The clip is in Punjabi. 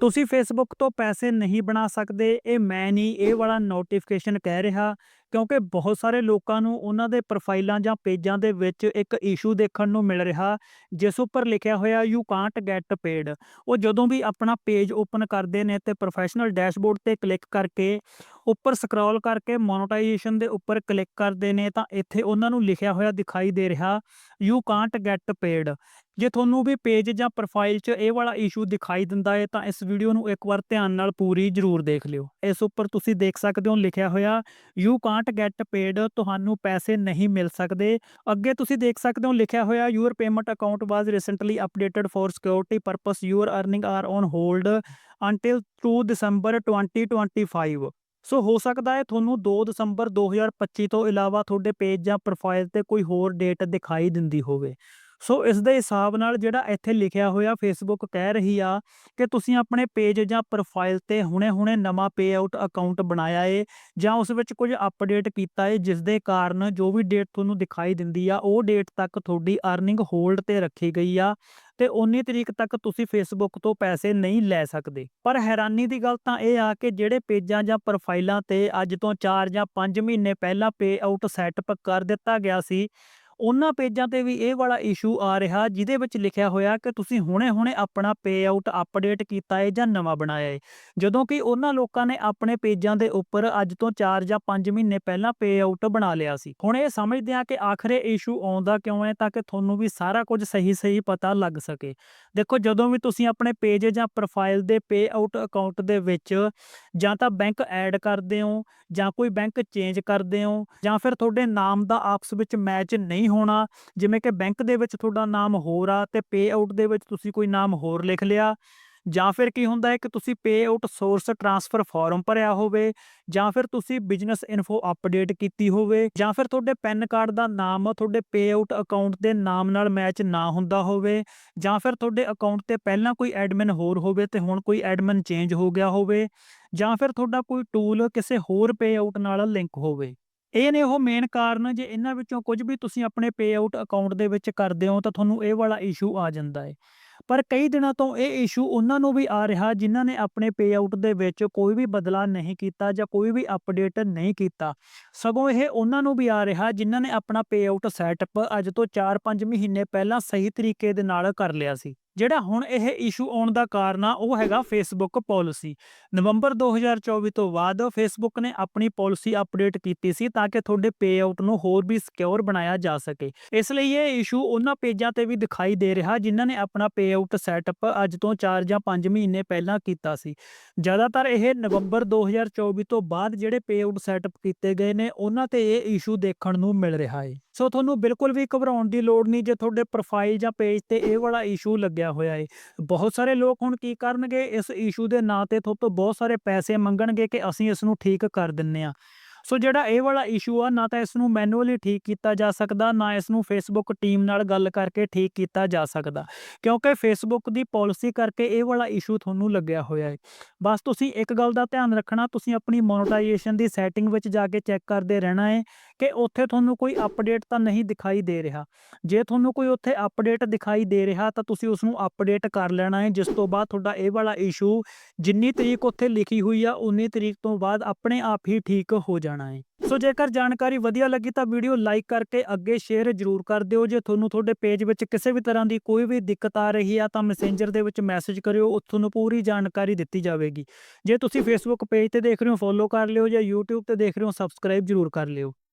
ਤੁਸੀਂ ਫੇਸਬੁੱਕ ਤੋਂ ਪੈਸੇ ਨਹੀਂ ਬਣਾ ਸਕਦੇ, ਇਹ ਮੈਂ ਨਹੀਂ, ਇਹ ਵਾਲਾ ਨੋਟੀਫਿਕੇਸ਼ਨ ਕਹਿ ਰਿਹਾ। ਕਿਉਂਕਿ ਬਹੁਤ ਸਾਰੇ ਲੋਕਾਂ ਨੂੰ ਉਹਨਾਂ ਦੇ ਪ੍ਰੋਫਾਈਲਾਂ ਜਾਂ ਪੇਜਾਂ ਦੇ ਵਿੱਚ ਇੱਕ ਇਸ਼ੂ ਦੇਖਣ ਨੂੰ ਮਿਲ ਰਿਹਾ, ਜਿਸ ਉੱਪਰ ਲਿਖਿਆ ਹੋਇਆ ਯੂ ਕਾਂਟ ਗੈਟ ਪੇਡ ਉਹ ਜਦੋਂ ਵੀ ਆਪਣਾ ਪੇਜ ਓਪਨ ਕਰਦੇ ਨੇ ਤੇ ਪ੍ਰੋਫੈਸ਼ਨਲ ਡੈਸ਼ਬੋਰਡ ਤੇ ਕਲਿੱਕ ਕਰਕੇ, ਉੱਪਰ ਸਕਰੋਲ ਕਰਕੇ ਮੋਨੇਟਾਈਜੇਸ਼ਨ ਦੇ ਉੱਪਰ ਕਲਿੱਕ ਕਰਦੇ ਨੇ, ਤਾਂ ਇੱਥੇ ਉਹਨਾਂ ਨੂੰ ਲਿਖਿਆ ਹੋਇਆ ਦਿਖਾਈ ਦੇ ਰਿਹਾ ਯੂ ਕਾਂਟ ਗੈਟ ਪੇਡ ਜੇ ਤੁਹਾਨੂੰ ਵੀ ਪੇਜ ਜਾਂ ਪ੍ਰੋਫਾਈਲ 'ਚ ਇਹ ਵਾਲਾ ਇਸ਼ੂ ਦਿਖਾਈ ਦਿੰਦਾ ਹੈ ਤਾਂ ਇਸ ਵੀਡੀਓ ਨੂੰ ਇੱਕ ਵਾਰ ਧਿਆਨ ਨਾਲ ਪੂਰੀ ਜ਼ਰੂਰ ਦੇਖ ਲਿਓ। ਇਸ ਉੱਪਰ ਤੁਸੀਂ ਦੇਖ ਸਕਦੇ ਹੋ ਲਿਖਿਆ ਹੋਇਆ ਯੂ ਕਾਂਟ ਗੈਟ ਪੇਡ ਤੁਹਾਨੂੰ ਪੈਸੇ ਨਹੀਂ ਮਿਲ ਸਕਦੇ। ਅੱਗੇ ਤੁਸੀਂ ਦੇਖ ਸਕਦੇ ਹੋ, ਲਿਖਿਆ ਹੋਇਆ your payment account was recently updated for security purpose your earning are on hold until 2 December 2025 so ਹੋ ਸਕਦਾ ਹੈ ਤੁਹਾਨੂੰ 2 ਦਸੰਬਰ 2025 ਤੋਂ ਇਲਾਵਾ ਤੁਹਾਡੇ ਪੇਜ ਜਾਂ ਪ੍ਰੋਫਾਈਲ ਤੇ ਕੋਈ ਹੋਰ ਡੇਟ ਦਿਖਾਈ ਦਿੰਦੀ ਹੋਵੇ। ਸੋ ਇਸ ਦੇ ਹਿਸਾਬ ਨਾਲ ਜਿਹੜਾ ਇੱਥੇ ਲਿਖਿਆ ਹੋਇਆ ਫੇਸਬੁੱਕ ਕਹਿ ਰਹੀ ਆ ਕਿ ਤੁਸੀਂ ਆਪਣੇ ਪੇਜ ਜਾਂ ਪ੍ਰੋਫਾਈਲ ਤੇ ਹੁਣੇ-ਹੁਣੇ ਨਵਾਂ ਪੇ ਆਊਟ ਅਕਾਊਂਟ ਬਣਾਇਆ ਏ ਜਾਂ ਉਸ ਵਿੱਚ ਕੁਝ ਅਪਡੇਟ ਕੀਤਾ ਏ ਜਿਸ ਦੇ ਕਾਰਨ ਜੋ ਵੀ ਡੇਟ ਤੁਹਾਨੂੰ ਦਿਖਾਈ ਦਿੰਦੀ ਆ, ਉਹ ਡੇਟ ਤੱਕ ਤੁਹਾਡੀ ਅਰਨਿੰਗ ਹੋਲਡ ਤੇ ਰੱਖੀ ਗਈ ਆ ਤੇ 19 ਤਰੀਕ ਤੱਕ ਤੁਸੀਂ ਫੇਸਬੁੱਕ ਤੋਂ ਪੈਸੇ ਨਹੀਂ ਲੈ ਸਕਦੇ। ਪਰ ਹੈਰਾਨੀ ਦੀ ਗੱਲ ਤਾਂ ਇਹ ਆ ਕਿ ਜਿਹੜੇ ਪੇਜਾਂ ਜਾਂ ਪ੍ਰੋਫਾਈਲਾਂ ਤੇ ਅੱਜ ਤੋਂ 4 ਜਾਂ 5 ਮਹੀਨੇ ਪਹਿਲਾਂ ਪੇ ਆਊਟ ਸੈਟਅਪ ਕਰ ਦਿੱਤਾ ਗਿਆ ਸੀ ਉਹਨਾਂ ਪੇਜਾਂ ਤੇ ਵੀ ਇਹ ਵਾਲਾ ਇਸ਼ੂ ਆ ਰਿਹਾ ਜਿਹਦੇ ਵਿੱਚ ਲਿਖਿਆ ਹੋਇਆ ਕਿ ਤੁਸੀਂ ਹੁਣੇ-ਹੁਣੇ ਆਪਣਾ ਪੇ ਆਊਟ ਅਪਡੇਟ ਕੀਤਾ ਹੈ ਜਾਂ ਨਵਾਂ ਬਣਾਇਆ ਹੈ ਜਦੋਂ ਕਿ ਉਹਨਾਂ ਲੋਕਾਂ ਨੇ ਆਪਣੇ ਪੇਜਾਂ ਦੇ ਉੱਪਰ ਅੱਜ ਤੋਂ 4 ਜਾਂ 5 ਮਹੀਨੇ ਪਹਿਲਾਂ ਪੇ ਆਊਟ ਬਣਾ ਲਿਆ ਸੀ। ਹੁਣ ਇਹ ਸਮਝਦੇ ਆ ਕਿ ਆਖਰ ਇਸ਼ੂ ਆਉਂਦਾ ਕਿਉਂ ਹੈ ਤਾਂ ਕਿ ਤੁਹਾਨੂੰ ਵੀ ਸਾਰਾ ਕੁਝ ਸਹੀ-ਸਹੀ ਪਤਾ ਲੱਗ ਸਕੇ। ਦੇਖੋ, ਜਦੋਂ ਵੀ ਤੁਸੀਂ ਆਪਣੇ ਪੇਜ ਜਾਂ ਪ੍ਰੋਫਾਈਲ ਦੇ ਪੇ ਆਊਟ ਅਕਾਊਂਟ ਦੇ ਵਿੱਚ ਜਾਂ ਤਾਂ ਬੈਂਕ ਐਡ ਕਰਦੇ ਹੋ ਜਾਂ ਕੋਈ ਬੈਂਕ ਚੇਂਜ ਕਰਦੇ ਹੋ ਜਾਂ ਫਿਰ ਤੁਹਾਡੇ ਨਾਮ ਦਾ ਆਪਸ ਵਿੱਚ ਮੈਚ ਨਹੀਂ ਹੋਣਾ। ਜਿਵੇਂ ਕਿ ਬੈਂਕ ਦੇ ਵਿੱਚ ਤੁਹਾਡਾ ਨਾਮ ਹੋਰ ਆ ਤੇ ਪੇ ਆਊਟ ਦੇ ਵਿੱਚ ਤੁਸੀਂ ਕੋਈ ਨਾਮ ਹੋਰ ਲਿਖ ਲਿਆ। ਜਾਂ ਫਿਰ ਕੀ ਹੁੰਦਾ ਹੈ ਕਿ ਤੁਸੀਂ pay out source transfer form ਭਰਿਆ ਹੋਵੇ, ਜਾਂ ਫਿਰ ਤੁਸੀਂ ਬਿਜ਼ਨਸ ਇਨਫੋ ਅਪਡੇਟ ਕੀਤੀ ਹੋਵੇ, ਜਾਂ ਫਿਰ ਤੁਹਾਡੇ ਪੈਨ ਕਾਰਡ ਦਾ ਨਾਮ ਤੁਹਾਡੇ ਪੇ ਆਊਟ ਅਕਾਊਂਟ ਦੇ ਨਾਮ ਨਾਲ ਮੈਚ ਨਾ ਹੁੰਦਾ ਹੋਵੇ, ਜਾਂ ਫਿਰ ਤੁਹਾਡੇ ਅਕਾਊਂਟ ਤੇ ਪਹਿਲਾਂ ਕੋਈ ਐਡਮਿਨ ਹੋਰ ਹੋਵੇ ਤੇ ਹੁਣ ਕੋਈ ਐਡਮਿਨ ਚੇਂਜ ਹੋ ਗਿਆ ਹੋਵੇ, ਜਾਂ ਫਿਰ ਤੁਹਾਡਾ ਕੋਈ ਟੂਲ ਕਿਸੇ ਹੋਰ ਪੇ ਆਊਟ ਨਾਲ ਲਿੰਕ ਹੋਵੇ। ਇਹ ਨੇ ਉਹ ਮੇਨ ਕਾਰਨ ਜੇ ਇਹਨਾਂ ਵਿੱਚੋਂ ਕੁਝ ਵੀ ਤੁਸੀਂ ਆਪਣੇ ਪੇ ਆਊਟ ਅਕਾਊਂਟ ਦੇ ਵਿੱਚ ਕਰਦੇ ਹੋ ਤਾਂ ਤੁਹਾਨੂੰ ਇਹ ਵਾਲਾ ਇਸ਼ੂ ਆ ਜਾਂਦਾ ਹੈ ਪਰ ਕਈ ਦਿਨਾਂ ਤੋਂ ਇਹ ਇਸ਼ੂ ਉਹਨਾਂ ਨੂੰ ਵੀ ਆ ਰਿਹਾ ਜਿਨ੍ਹਾਂ ਨੇ ਆਪਣੇ ਪੇ ਆਊਟ ਦੇ ਵਿੱਚ ਕੋਈ ਵੀ ਬਦਲਾਅ ਨਹੀਂ ਕੀਤਾ ਜਾਂ ਕੋਈ ਵੀ ਅਪਡੇਟ ਨਹੀਂ ਕੀਤਾ। ਸਗੋਂ ਇਹ ਉਹਨਾਂ ਨੂੰ ਵੀ ਆ ਰਿਹਾ ਜਿਨ੍ਹਾਂ ਨੇ ਆਪਣਾ ਪੇ ਆਊਟ ਸੈਟਅਪ ਅੱਜ ਤੋਂ 4-5 ਮਹੀਨੇ ਪਹਿਲਾਂ ਸਹੀ ਤਰੀਕੇ ਦੇ ਨਾਲ ਕਰ ਲਿਆ ਸੀ। ਜਿਹੜਾ ਹੁਣ ਇਹ ਇਸ਼ੂ ਆਉਣ ਦਾ ਕਾਰਨ ਆ, ਉਹ ਹੈਗਾ ਫੇਸਬੁੱਕ ਪਾਲਿਸੀ ਨਵੰਬਰ 2024 ਤੋਂ ਬਾਅਦ ਫੇਸਬੁੱਕ ਨੇ ਆਪਣੀ ਪਾਲਿਸੀ ਅਪਡੇਟ ਕੀਤੀ ਸੀ ਤਾਂ ਕਿ ਤੁਹਾਡੇ ਪੇ ਆਊਟ ਨੂੰ ਹੋਰ ਵੀ ਸਿਕਿਉਰ ਬਣਾਇਆ ਜਾ ਸਕੇ। ਇਸ ਲਈ ਇਹ ਇਸ਼ੂ ਉਹਨਾਂ ਪੇਜਾਂ ਤੇ ਵੀ ਦਿਖਾਈ ਦੇ ਰਿਹਾ ਜਿਨ੍ਹਾਂ ਨੇ ਆਪਣਾ ਪੇ ਆਊਟ ਸੈਟਅਪ ਅੱਜ ਤੋਂ 4 ਜਾਂ 5 ਮਹੀਨੇ ਪਹਿਲਾਂ ਕੀਤਾ ਸੀ। ਜ਼ਿਆਦਾਤਰ ਇਹ ਨਵੰਬਰ 2024 ਤੋਂ ਬਾਅਦ ਜਿਹੜੇ ਪੇ ਆਊਟ ਸੈਟਅਪ ਕੀਤੇ ਗਏ ਨੇ, ਉਹਨਾਂ ਤੇ ਇਹ ਇਸ਼ੂ ਦੇਖਣ ਨੂੰ ਮਿਲ ਰਿਹਾ ਹੈ ਸੋ ਤੁਹਾਨੂੰ ਬਿਲਕੁਲ ਵੀ ਘਬਰਾਉਣ ਦੀ ਲੋੜ ਨਹੀਂ ਜੇ ਤੁਹਾਡੇ ਪ੍ਰੋਫਾਈਲ ਜਾਂ ਪੇਜ ਤੇ ਇਹ ਵਾਲਾ ਇਸ਼ੂ ਲੱਗਿਆ ਹੋਇਆ ਹੈ ਬਹੁਤ ਸਾਰੇ ਲੋਕ ਹੁਣ ਕੀ ਕਰਨਗੇ, ਇਸ ਇਸ਼ੂ ਦੇ ਨਾਂ ਤੇ ਤੁਹਾਡੇ ਤੋਂ ਬਹੁਤ ਸਾਰੇ ਪੈਸੇ ਮੰਗਣਗੇ ਕਿ ਅਸੀਂ ਇਸ ਨੂੰ ਠੀਕ ਕਰ ਦਿੰਨੇ ਆ। ਸੋ ਜਿਹੜਾ ਇਹ ਵਾਲਾ ਇਸ਼ੂ ਆ, ਨਾ ਤਾਂ ਇਸ ਨੂੰ ਮੈਨੂਅਲੀ ਠੀਕ ਕੀਤਾ ਜਾ ਸਕਦਾ, ਨਾ ਇਸ ਨੂੰ ਫੇਸਬੁੱਕ ਟੀਮ ਨਾਲ ਗੱਲ ਕਰਕੇ ਠੀਕ ਕੀਤਾ ਜਾ ਸਕਦਾ। ਕਿਉਂਕਿ ਫੇਸਬੁੱਕ ਦੀ ਪਾਲਿਸੀ ਕਰਕੇ ਇਹ ਵਾਲਾ ਇਸ਼ੂ ਤੁਹਾਨੂੰ ਲੱਗਿਆ ਹੋਇਆ ਹੈ। ਬਸ ਤੁਸੀਂ ਇੱਕ ਗੱਲ ਦਾ ਧਿਆਨ ਰੱਖਣਾ, ਤੁਸੀਂ ਆਪਣੀ ਮੋਨੇਟਾਈਜੇਸ਼ਨ ਦੀ ਸੈਟਿੰਗ ਵਿੱਚ ਜਾ ਕੇ ਚੈੱਕ ਕਰਦੇ ਰਹਿਣਾ ਹੈ ਕਿ ਉੱਥੇ ਤੁਹਾਨੂੰ ਕੋਈ ਅਪਡੇਟ ਤਾਂ ਨਹੀਂ ਦਿਖਾਈ ਦੇ ਰਿਹਾ। ਜੇ ਤੁਹਾਨੂੰ ਕੋਈ ਉੱਥੇ ਅਪਡੇਟ ਦਿਖਾਈ ਦੇ ਰਿਹਾ, ਤਾਂ ਤੁਸੀਂ ਉਸ ਨੂੰ ਅਪਡੇਟ ਕਰ ਲੈਣਾ ਹੈ, ਜਿਸ ਤੋਂ ਬਾਅਦ ਤੁਹਾਡਾ ਇਹ ਵਾਲਾ ਇਸ਼ੂ ਜਿੰਨੀ ਤਰੀਕ ਉੱਥੇ ਲਿਖੀ ਹੋਈ ਆ, ਉਨੀ ਤਰੀਕ ਤੋਂ ਬਾਅਦ ਆਪਣੇ ਆਪ ਹੀ ਠੀਕ ਹੋ ਜਾਣਾ। ਜਾਣਾ ਹੈ ਸੋ ਜੇਕਰ ਜਾਣਕਾਰੀ ਵਧੀਆ ਲੱਗੀ ਤਾਂ ਵੀਡੀਓ ਲਾਈਕ ਕਰਕੇ ਅੱਗੇ ਸ਼ੇਅਰ ਜ਼ਰੂਰ ਕਰ ਦਿਓ। ਜੇ ਤੁਹਾਨੂੰ ਤੁਹਾਡੇ ਪੇਜ ਵਿੱਚ ਕਿਸੇ ਵੀ ਤਰ੍ਹਾਂ ਦੀ ਕੋਈ ਵੀ ਦਿੱਕਤ ਆ ਰਹੀ ਆ ਤਾਂ ਮੈਸੇਂਜਰ ਦੇ ਵਿੱਚ ਮੈਸੇਜ ਕਰਿਓ, ਉੱਥੋਂ ਨੂੰ ਪੂਰੀ ਜਾਣਕਾਰੀ ਦਿੱਤੀ ਜਾਵੇਗੀ। ਜੇ ਤੁਸੀਂ ਫੇਸਬੁੱਕ ਪੇਜ ਤੇ ਦੇਖ ਰਹੇ ਹੋ, ਫੋਲੋ ਕਰ ਲਿਓ ਜਾਂ YouTube ਤੇ ਦੇਖ ਰਹੇ ਹੋ, ਸਬਸਕ੍ਰਾਈਬ ਜ਼ਰੂਰ ਕਰ ਲਿਓ।